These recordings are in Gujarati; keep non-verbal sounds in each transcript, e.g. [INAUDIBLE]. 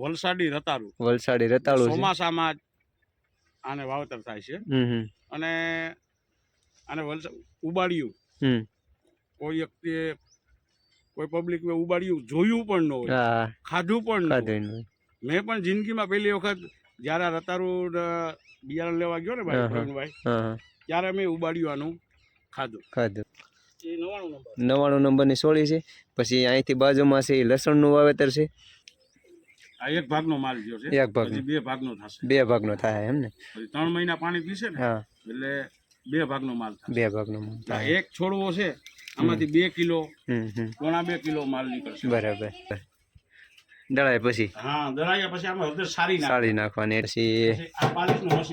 વલસાડી રતારું વલસાડી રતાળું ચોમાસામાં આને વાવેતર થાય છે. અને આને ઉબાડ્યું. કોઈ વ્યક્તિએ કોઈ પબ્લિક ઉબાડ્યું જોયું પણ ન હોય ખાધું પણ ન મેં પણ જિંદગીમાં પહેલી વખત જ્યારે રતારું બિયારણ લેવા ગયો ને ભાઈ. પ્રવીણભાઈ ત્યારે મેં ઉબાડ્યું આનું ખાધું. ખાધું. નવાણું નંબર. નવાણું નંબરની સોળી છે. પછી અહીંથી બાજુમાં છે એ લસણનું વાવેતર છે. આ એક ભાગનો માલ ગયો છે. એક ભાગ બે ભાગનો થશે. બે ભાગનો થાય એમ ને? પછી ત્રણ મહિના પાણી પીશે ને એટલે બે ભાગનો માલ થાય બે ભાગનો માલ થાય. એક છોડવો છે આમાંથી બે કિલો પોણા બે કિલો માલ નીકળશે. બરાબર. દળાય પછી? હા દળાયા પછી આમાં હળદર સારી સારી નાખવાની. પછી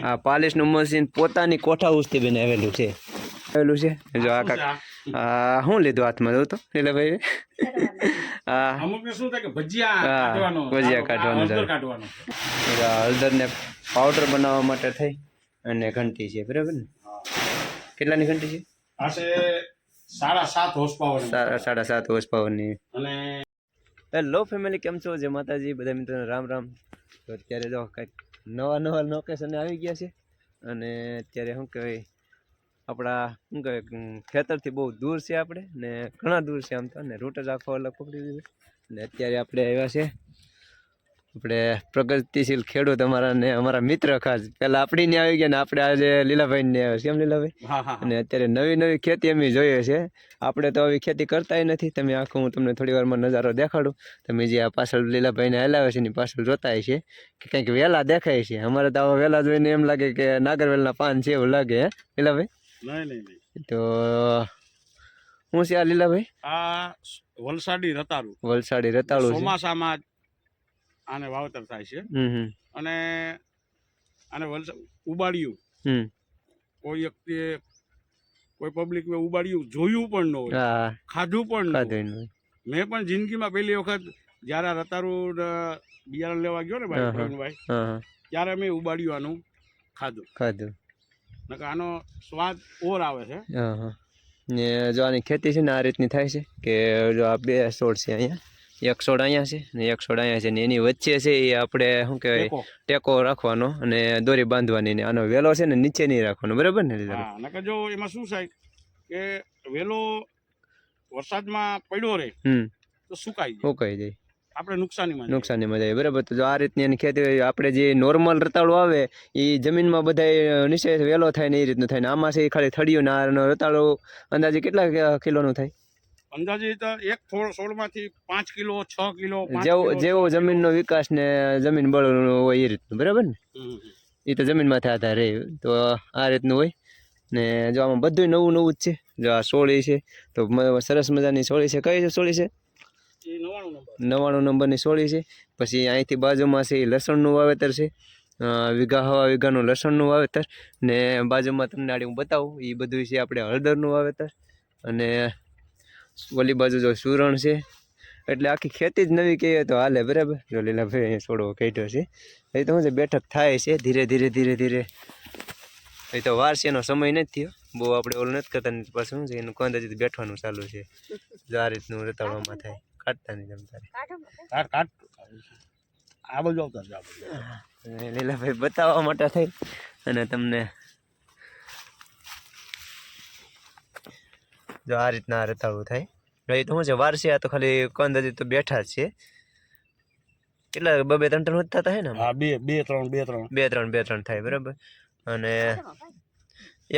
આ પાલિશનું મશીન. પોતાની કોઠા ઉસ્તી બનાવેલું છે. આવેલું છે? જો આ કાક આ? [LAUGHS] શું લીધું હાથમાં જોતો એટલે ભાઈ. આ. અમુક શું થાય કે ભજીયા કાઢવાનો. ભજીયા કાઢવાનું હળદર થાય. કાઢવાનો આ હળદરને પાવડર બનાવવા માટે થઈ અને ઘંટી છે બરાબર ને? કેટલાની ઘંટી છે? સાડા સાત હોર્સ પાવર સાડા સાત પાવરની અને હેલો ફેમિલી કેમ છો? જય માતાજી. બધા મિત્રોને રામ રામ. તો અત્યારે જો કંઈક નવા નવા લોકેશને આવી ગયા છે. અને અત્યારે શું કહેવાય? આપણા શું કહેવાય ખેતરથી બહુ દૂર છે આપણે ને ઘણા દૂર છે આમ તો ને રૂટ જ આખો અલગ પકડી દીધું ને અત્યારે આપણે આવ્યા છે. આપણે પ્રગતિશીલ ખેડૂત અમારા ને અમારા મિત્ર ખાસ. પહેલાં આપણી ને આવી ગયા ને આપણે આજે લીલાભાઈ ને આવ્યા છે. કેમ લીલાભાઈ? અને અત્યારે નવી નવી ખેતી અમે જોઈએ છે. આપણે તો આવી ખેતી કરતાય નથી. તમે આખું હું તમને થોડી વારમાં નજારો દેખાડું. તમે જે આ પાછળ લીલાભાઈને હલાવે છે એની પાછળ જોતાય છે કે કંઈક વેલા દેખાય છે. અમારે તો આવા વેલા જોઈને એમ લાગે કે નાગરવેલના પાન છે એવું લાગે હે લીલાભાઈ? નહીં નહીં તો હું છે આ લીલાભાઈ? આ વલસાડી રતારું વલસાડી રતાળું ચોમાસામાં આને વાવતર થાય છે. અને આને વલસા ઉબાડ્યું. કોઈ વ્યક્તિએ કોઈ પબ્લિક ઉબાડ્યું જોયું પણ ન હોય ખાધું પણ ન મેં પણ જિંદગીમાં પહેલી વખત જ્યારે રતારું બિયારણ લેવા ગયો ને ભાઈ ભાઈ ત્યારે મેં ઉબાડ્યું આનું ખાધું. ખાધું. નકર આનો સ્વાદ ઓર આવે છે. ને જો આની ખેતી છે ને આ રીતની થાય છે કે જો આ બે છોડ છે અહીંયા. એક છોડ અહીંયા છે ને એક છોડ અહીંયા છે ને એની વચ્ચે છે એ આપણે શું કહેવાય ટેકો. રાખવાનો અને દોરી બાંધવાની ને આનો વેલો છે ને નીચે નહીં રાખવાનો. બરાબર ને નકર જો એમાં શું થાય કે વેલો વરસાદમાં પડ્યો રહે તો સુકાઈ જાય. સુકાઈ જાય. આપણે નુકસાનીમાં નુકસાનીમાં જાય બરાબર. તો જો આ રીતની એની ખેતી હોય, આપણે જે નોર્મલ રતાળો આવે એ જમીનમાં બધા નીચે વેલો થાય ને એ રીતનું થાય ને આમાં છે ખાલી થડિયું ને આનો રતાળું અંદાજે કેટલા કિલોનું થાય? અંદાજે તો એક છોડ છોડમાંથી પાંચ કિલો છ કિલો જેવો જેવો જમીનનો વિકાસ ને જમીન બળ હોય એ રીતનું. બરાબર ને. એ તો જમીનમાંથી આધાર રહે તો આ રીતનું હોય. ને જો આમાં બધું નવું નવું જ છે. જો આ સોળી છે. તો સરસ મજાની સોળી છે. કઈ છે સોળી છે? નવ્વાણું નંબરની સોળી છે. પછી અહીંથી બાજુમાં છે એ લસણનું વાવેતર છે. વીઘા, હવા વીઘાનું લસણનું વાવેતર. ને બાજુમાં તમને આડી હું બતાવું. એ બધું છે આપણે હળદરનું વાવેતર. અને ઓલી બાજુ જો સુરણ છે. એટલે આખી ખેતી જ નવી કહીએ તો હાલે બરાબર. જો લીલાભાઈ અહીંયા છોડવો કાઢ્યો છે. એ તો શું બેઠક થાય છે. ધીરે ધીરે ધીરે ધીરે. એ તો વાર છે, એનો સમય નથી થયો. બહુ આપણે ઓલું નથી કરતા પાછું શું છે, એનું કંદ હજી બેઠવાનું ચાલુ છે. જો આ રીતનું રતાળવામાં થાય. કાઢતા નહીં તમ કાઢ કાટ કાટ આ બાજુ આવતા જ આ બાજુ. અને લીલાભાઈ બતાવવા માટે થઈ. અને તમને જો આ રીતના રતાળું થાય. ભાઈ તો શું છે વાર છે આ તો ખાલી કંદ હજી તો બેઠા જ છે. કેટલા બબે ત્રણ ત્રણ વધતા થતા હે ને? હા બે બે ત્રણ બે ત્રણ. બે ત્રણ બે ત્રણ થાય બરાબર. અને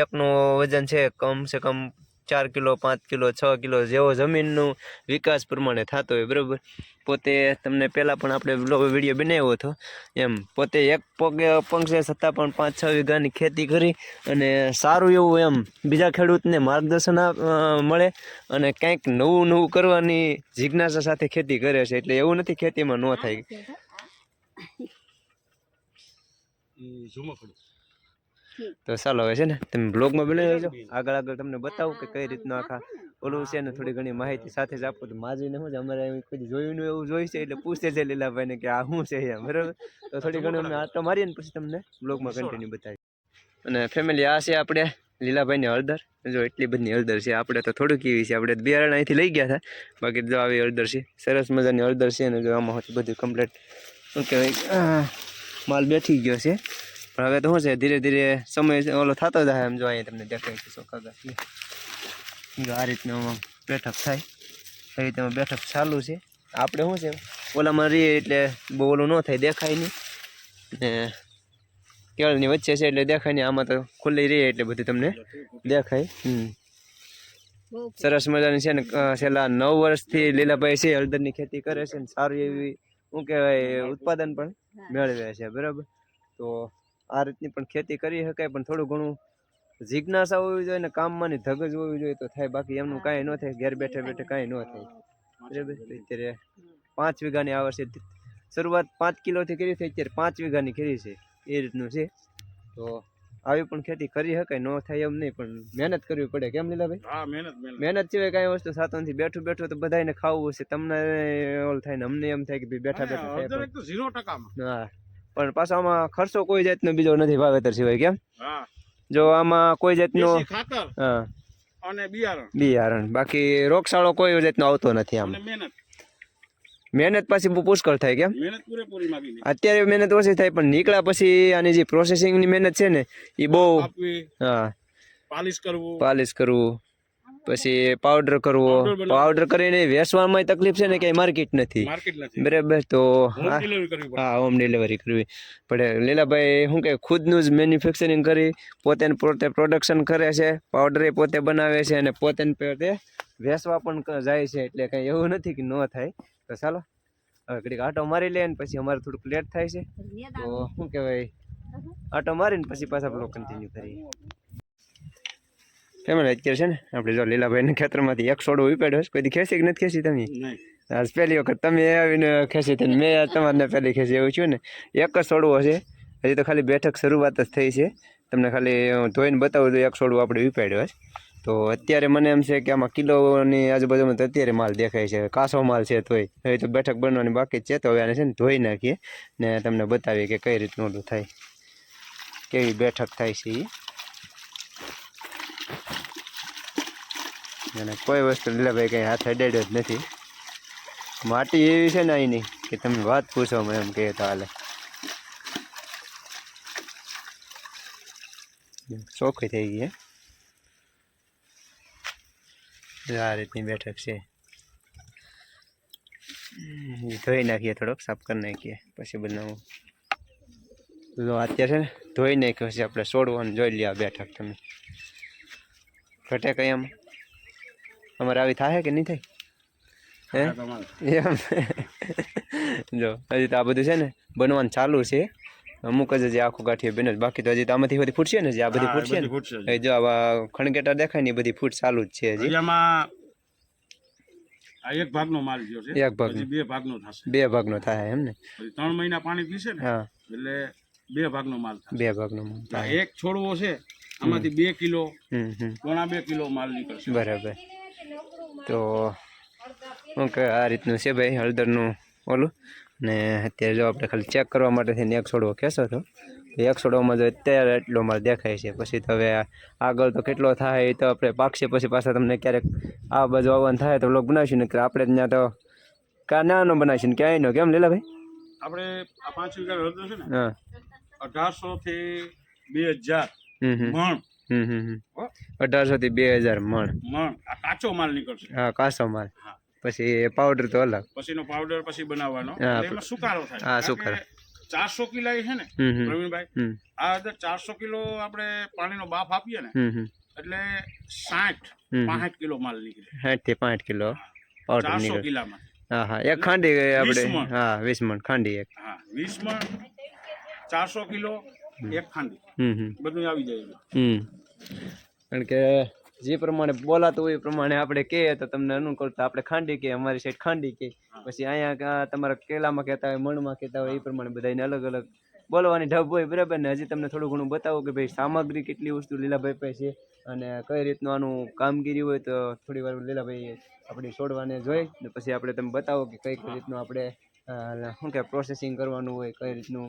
એકનું વજન છે કમ સે કમ ચાર કિલો પાંચ કિલો છ કિલો જેવો જમીનનું વિકાસ પ્રમાણે થતો હોય બરાબર? પોતે તમને પહેલાં પણ આપણે વીડિયો બનાવ્યો હતો એમ પોતે એક પગે પંખે છતાં પણ પાંચ છ વીઘાની ખેતી કરી અને સારું એવું એમ બીજા ખેડૂતને માર્ગદર્શન આપ- મળે અને કંઈક નવું નવું કરવાની જિજ્ઞાસા સાથે ખેતી કરે છે એટલે એવું નથી ખેતીમાં ન થાય. ઝુમકડું તો ચાલો હવે છે ને તમે બ્લોગમાં બનાવી લેજો આગળ આગળ તમને બતાવું કે કઈ રીતનું આખા ઓલું છે ને થોડી ઘણી માહિતી સાથે જ આપો. તો માજીને શું છે અમારે કોઈ જોયું એવું જોઈ છે એટલે પૂછે છે લીલાભાઈને કે આ શું છે એમ બરાબર? તો થોડી ઘણી અમે આટો મારીએ ને પછી તમને બ્લોગમાં કન્ટિન્યુ બતાવી અને ફેમિલી આ છે આપણે લીલાભાઈની હળદર. જો એટલી બધી હળદર છે આપણે તો થોડુંક એવી છે આપણે બિયારણ અહીંથી લઈ ગયા હતા. બાકી જો આવી હળદર છે સરસ મજાની હળદર છે અને જો આમાં બધું કમ્પ્લીટ શું કહેવાય? માલ બેઠી ગયો છે. પણ હવે તો શું છે ધીરે ધીરે સમય ઓલો થતો જાય એમ જો અહીંયા તમને દેખાય છે ચોખ્ખા ગાંઠિયા જો આ રીતનું બેઠક થાય. એ રીતે બેઠક ચાલુ છે. આપણે શું છે ઓલામાં રહીએ એટલે બહુ ઓલું ન થાય દેખાય નહીં. ને કેળની વચ્ચે છે એટલે દેખાય નહીં આમાં તો ખુલ્લી રહીએ એટલે બધું તમને દેખાય. હમ. સરસ મજાની છે ને છેલ્લા નવ વર્ષથી લીલાભાઈ છે હળદરની ખેતી કરે છે ને સારી એવી શું કહેવાય ઉત્પાદન પણ મેળવે છે બરાબર? તો આ રીતની પણ ખેતી કરી શકાય પણ થોડું ઘણું જિજ્ઞાસા હોવી જોઈએ ને કામમાંની ધગજ હોવી જોઈએ તો થાય બાકી એમનું કાંઈ ન થાય ઘેર બેઠે બેઠે કાંઈ ન થાય. બરાબર? અત્યારે પાંચ વીઘાની આવે છે શરૂઆત પાંચ કિલોથી કરી છે અત્યારે પાંચ વીઘાની કરી છે એ રીતનું છે. તો આવી પણ ખેતી કરી શકાય ન થાય એમ નહીં પણ મહેનત કરવી પડે કેમ લીલાભાઈ? હા મહેનત સિવાય કાંઈ વસ્તુ સાતો નથી બેઠું બેઠું તો બધાને ખાવું હશે તમને ઓલ થાય ને અમને એમ થાય કે ભાઈ બેઠા બેઠા થાય હા. પણ પાછો આમાં ખર્ચો કોઈ જાતનો બીજો નથી વાવેતર સિવાય કેમ? જો આમાં કોઈ જાતનો ખાતર હા. અને બિયારણ. બિયારણ. બાકી રોગશાળો કોઈ જાતનો આવતો નથી આમ. મહેનત. પાછી બહુ પુષ્કળ થાય કેમ? અત્યારે મહેનત ઓછી થાય પણ નીકળ્યા પછી આની જે પ્રોસેસિંગની મહેનત છે ને એ બહુ હા. પાલિશ કરવું. પાલિશ કરવું. પછી પાવડર કરવો. પાવડર કરીને વેચવામાં તકલીફ છે ને કઈ માર્કેટ નથી. બરાબર તો હા. હોમ ડિલિવરી કરવી. પડે લીલાભાઈ શું કે ખુદનું જ મેન્યુફેક્ચરિંગ કરી પોતે પોતે પ્રોડક્શન કરે છે પાવડર એ પોતે બનાવે છે અને પોતે પોતે વેચવા પણ જાય છે એટલે કંઈ એવું નથી કે ન થાય. તો ચાલો હવે ઘડીક આટો મારી લે ને પછી અમારે થોડુંક લેટ થાય છે. તો શું કહેવાય? આટો મારીને પછી પાછા બ્લોક કન્ટિન્યુ કરીએ. કેમ ને અત્યારે છે ને આપણે જો લીલાભાઈને ખેતરમાંથી એક સોડો ઉપાડ્યો છે કોઈ ખેંચી કે નથી ખેંચી તમે? આજ પહેલી વખત તમે આવીને ખેંચી હતી મેં તમારને પહેલી ખેંચી એવું છું ને એક જ છોડવો છે હજી તો ખાલી બેઠક શરૂઆત જ થઈ છે. તમને ખાલી હું ધોઈને બતાવું તો એક છોડવો આપણે ઉપાડ્યો છે. તો અત્યારે મને એમ છે કે આમાં કિલોની આજુબાજુમાં તો અત્યારે માલ દેખાય છે કાસો માલ છે તોય. હવે તો બેઠક બનવાની બાકી છે તો હવે આને છે ને ધોઈ નાખીએ ને તમને બતાવીએ કે કઈ રીતનું થાય કેવી બેઠક થાય છે એ અને કોઈ વસ્તુ લીલાભાઈ કંઈ હાથ અડાડ્યો જ નથી. માટી એવી છે ને અહીંની કે તમે વાત પૂછો મને એમ કહે તો હાલે. ચોખ્ખી થઈ ગઈ હે. આ રીતની બેઠક છે. હમ, ધોઈ નાખીએ થોડોક સાફ કરી નાખીએ પછી બનાવું. જો અત્યારે છે ને ધોઈ નાખ્યો છે આપણે છોડવાનું જોઈ લઈએ આ બેઠક તમે. ઘટે કઈ આમ? અમારે આવી થાય કે નહીં થાય હે એમ. જો હજી તો આ બધું છે ને બનવાનું ચાલુ છે. અમુક જ હજી આખું ગાંઠિયું બને બાકી તો હજી તો આમાંથી બધી ફૂટશે ને આ બધી ફૂટશે ને. જ. આવા ખણગેટા દેખાય ને એ બધી ફૂટ ચાલુ જ છે હજી. એક ભાગનો માલ ગયો છે. એક ભાગ બે ભાગનો થશે. બે ભાગનો થાય એમ ને? ત્રણ મહિના પાણી પીશે ને એટલે બે ભાગનો માલ થશે. બે ભાગનો માલ થાય એક છોડવો છે આમાંથી બે કિલો પોણા બે કિલો માલ નીકળશે. બરાબર. તો શું કે આ રીતનું છે ભાઈ હળદરનું ઓલું. ને અત્યારે જો આપણે ખાલી ચેક કરવા માટે થઈને એક છોડવો કહેશો તો? એક છોડવામાં જો અત્યારે એટલો માલ દેખાય છે. પછી તો હવે આગળ તો કેટલો થાય એ તો આપણે પાકશે પછી પાછા તમને ક્યારેક આ બાજુ આવવાનું થાય તો લોક બનાવીશું ને કે આપણે ત્યાં તો કા નાનો બનાવીશું ને ક્યાંય નો કેમ લીલા ભાઈ? આપણે આ પાંચ વીઘા હળદર છે ને અઢારસો થી બે હજાર મણ. હમ હમ હમ. અઢારસોથી બે હજાર મણ. મણ. કાચો માલ નીકળશે. હા કાચો માલ. પછી પાવડર તો અલગ. પછીનો પાવડર પછી બનાવવાનો. એટલે એમાં સુકારો થાય. હા, સુકારો. ચારસો કિલા છે ને પ્રવીણભાઈ આ અંદર ચારસો કિલો આપણે પાણીનો બાફ આપીએ ને એટલે સાઠ પાંઠ કિલો માલ નીકળે. સાઠથી પાંચ કિલો પાવડર ચારસો કિલામાં. હા હા. એક ખાંડી આપણે હા વીસ મણ ખાંડી એક. હા વીસ મણ ચારસો કિલો એક ખાંડી. બધું આવી જાય હમ. કારણ કે જે પ્રમાણે બોલાતું હોય એ પ્રમાણે આપણે કહીએ તો તમને અનુકૂળ તો આપણે ખાંડી કે અમારી સાઈડ ખાંડી કે પછી અહીંયા તમારા કેલામાં કહેતા હોય મણમાં કહેતા હોય એ પ્રમાણે બધાને અલગ અલગ બોલવાની ઢબ હોય બરાબર ને? હજી તમને થોડું ઘણું બતાવો કે ભાઈ સામગ્રી કેટલી વસ્તુ લીલાભાઈ પાસે છે અને કઈ રીતનું આનું કામગીરી હોય તો થોડી વાર લીલાભાઈ આપણી છોડવાને જોઈ ને પછી આપણે તમે બતાવો કે કઈ કઈ રીતનું આપણે શું કે પ્રોસેસિંગ કરવાનું હોય કઈ રીતનું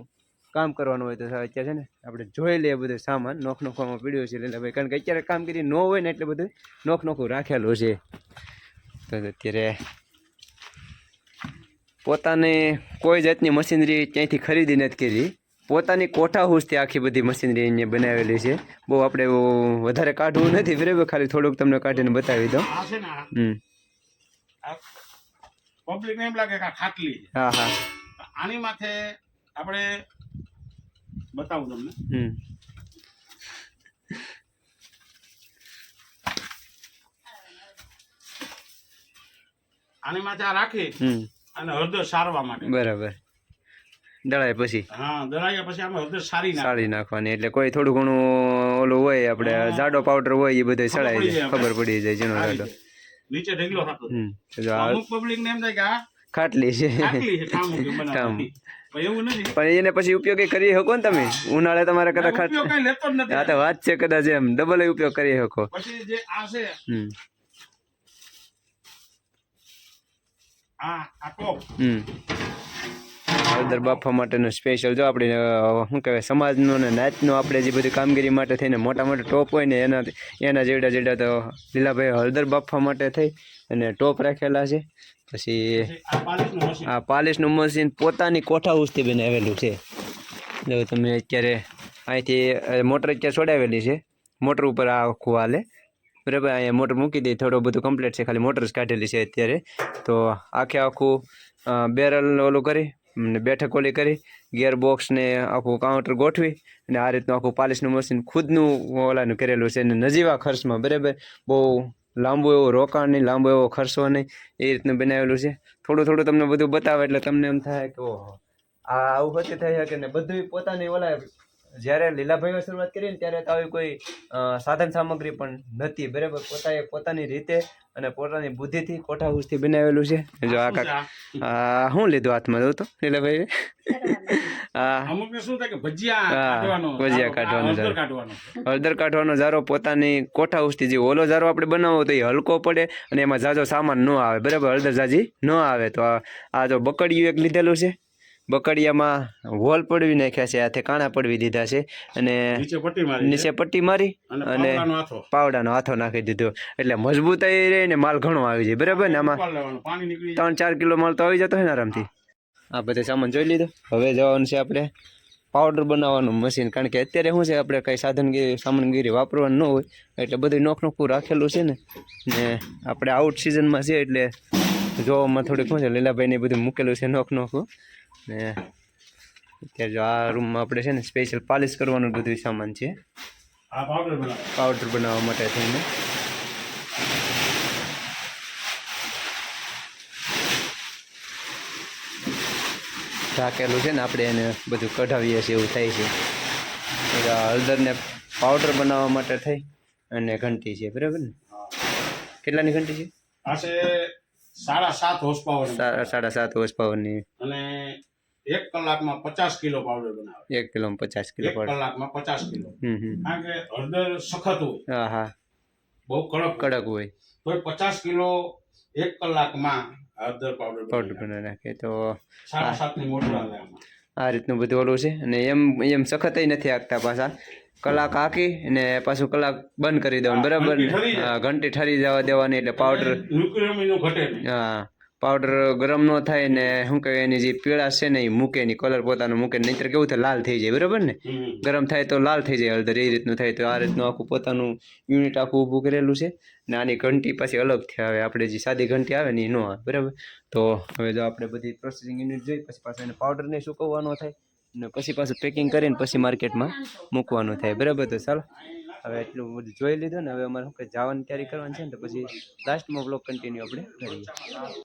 કામ કરવાનું હોય તો અત્યારે છે ને આપણે જોઈ લઈએ બધું સામાન. નોખ નોખવામાં પીડ્યો છે લીલાભાઈ કારણ કે અત્યારે કામગીરી ન હોય ને એટલે બધું નોખ નોખું રાખેલું છે. તો અત્યારે પોતાને કોઈ જાતની મશીનરી ક્યાંયથી ખરીદી નથી કરી. પોતાની કોઠા હુસથી આખી બધી મશીનરી અહીંયા બનાવેલી છે. બહુ આપણે વધારે કાઢવું નથી બરાબર ખાલી થોડુંક તમને કાઢીને બતાવી દઉં. હમ. પબ્લિક એમ લાગે કે ખાટલી હા હા. આની માથે આપણે બતાવું તમને. હમ. આની માથે આ રાખી અને હળદર સારવા માટે. બરાબર. દળાય પછી. હા દળાયા પછી આમાં હળદર સારી સારી નાખવાની. એટલે કોઈ થોડું ઘણું ઓલું હોય આપણે જાડો પાવડર હોય એ બધું સળાઈ જાય. ખબર પડી જાય જેનો જાડો. નીચે ઢગલો થતો અમુક પબ્લિક ને એમ થાય કે આ ખાટલી છે. પણ એને પછી ઉપયોગ કરી શકો ને તમે? ઉનાળે તમારે કદાચ ખાટ આ તો વાત છે કદાચ એમ. ડબલ ઉપયોગ કરી શકો. પછી જે આ છે હમ. આ આ ટોપ. હમ. હળદર બાફવા માટેનો સ્પેશિયલ જો આપણે શું કહેવાય સમાજનો ને નાચનો આપણે જે બધી કામગીરી માટે થઈને મોટા મોટા ટોપ હોય ને એના એના જેવડા જેવડા તો લીલાભાઈ હળદર બાફવા માટે થઈ અને ટોપ રાખેલા છે. પછી આ પાલિશનું મશીન. પોતાની કોઠા ઉસથી આવેલું બનાવેલું છે. જો તમે અત્યારે અહીંથી મોટર અત્યારે છોડાવેલી છે. મોટર ઉપર આ આખું હાલે. બરાબર અહીંયા મોટર મૂકી દઈ થોડું બધું કમ્પ્લીટ છે ખાલી મોટર જ કાઢેલી છે અત્યારે. તો આખે આખું બેરલ ઓલું કરી ને બેઠક ઓલી કરી ગિયર બોક્સ ને આખું કાઉન્ટર ગોઠવી અને આ રીતનું આખું પાલિશનું મશીન ખુદનું ઓલાનું કરેલું છે અને નજીવા ખર્ચમાં. બરાબર બહુ લાંબુ એવો રોકાણ નહીં, લાંબો એવો ખર્ચો નહીં, એ રીતનું બનાવેલું છે. થોડું થોડું તમને બધું બતાવે એટલે તમને એમ થાય કે ઓહો, આ આવું હશે થઈ શકે ને બધું પોતાની ઓલા જ્યારે લીલાભાઈઓ શરૂઆત કરી ને ત્યારે તો આવી કોઈ સાધન સામગ્રી પણ નથી બરાબર? પોતાએ પોતાની રીતે અને પોતાની બુદ્ધિથી કોઠાહૂસથી બનાવેલું છે. જો આ કાક આ શું લીધું હાથમાં? જોઉં તો લીલાભાઈ. ભજીયા હા, કાઢવાનો હળદર જારો. કાઢવાનો. ઝારો પોતાની કોઠાહૂસથી જે ઓલો ઝારો આપણે બનાવો તો એ હલકો પડે અને એમાં ઝાઝો સામાન ન આવે. બરાબર? હળદર ઝાઝી ન આવે તો આ આ જો બકડિયું એક લીધેલું છે. બકડિયામાં હોલ પડવી નાખ્યા છે હાથે કાણા પડવી દીધા છે અને નીચે પટ્ટી મારી અને પાવડાનો હાથો. નાખી દીધો. એટલે મજબૂતાઈ રહે ને માલ ઘણો આવી જાય બરાબર ને આમાં? ત્રણ ચાર કિલો માલ તો આવી જતો હોય ને આરામથી. આ બધે સામાન જોઈ લીધો. હવે જવાનું છે આપણે પાવડર બનાવવાનું મશીન કારણ કે અત્યારે શું છે આપણે કંઈ સાધનગીરી સામાનગીરી વાપરવાનું ન હોય એટલે બધું નોખનોખું રાખેલું છે ને ને આપણે આઉટ સિઝનમાં છે એટલે જોવામાં થોડીક શું છે લીલાભાઈને બધું મૂકેલું છે નોખ નોખું ને અત્યારે જો આ રૂમમાં આપણે છે ને સ્પેશિયલ પાલિશ કરવાનું બધું સામાન છે. પાવડર બનાવવા માટે થઈને. ઢાંકેલું છે ને આપણે એને બધું કઢાવીએ છીએ એવું થાય છે. હળદરને પાવડર બનાવવા માટે થઈ અને ઘંટી છે બરાબર ને? કેટલાની ઘંટી છે સાડા સાત હોર્સ પાવર સાડા સાત વર્ષ પાવરની અને એક કલાકમાં પચાસ કિલો પાવડર બનાવે. એક કિલો પચાસ કિલો એક કલાકમાં પચાસ કિલો. કારણ કે હળદર સખત હોય. હા હા. બહુ કડક કડક હોય. તો પચાસ કિલો એક કલાકમાં હળદર પાવડર પાવડર બનાવી નાખે તો સાડા સાતની મોટર આવે આ રીતનું બધું ઓલું છે. અને એમ એમ સખતય નથી આગતા પાછા. કલાક હાકી અને પાછું કલાક બંધ કરી દેવાનું બરાબર ઘંટી ઠરી જવા દેવાની એટલે પાવડર હા પાવડર ગરમ ન થાય ને શું કહેવાય એની જે પીળા છે ને એ મૂકે નહીં કલર પોતાનો મૂકે નહીંતર કેવું થાય લાલ થઈ જાય બરાબર ને? ગરમ થાય તો લાલ થઈ જાય હળદર એ રીતનું થાય તો આ રીતનું આખું પોતાનું યુનિટ આખું ઊભું કરેલું છે ને આની ઘંટી પાછી અલગથી આવે આપણે જે સાદી ઘંટી આવે ને એ ન આવે બરાબર? તો હવે જો આપણે બધી પ્રોસેસિંગ યુનિટ જોઈ પછી પાછા એને પાવડરને સુકવવાનો થાય? ને પછી પાછું પેકિંગ કરીને પછી માર્કેટમાં મૂકવાનું થાય. બરાબર તો ચાલો. હવે એટલું બધું જોઈ લીધું ને, હવે અમારે શું કે, જવાની તૈયારી કરવાની છે ને, તો પછી લાસ્ટમાં બ્લોક કન્ટિન્યુ આપણે કરીએ.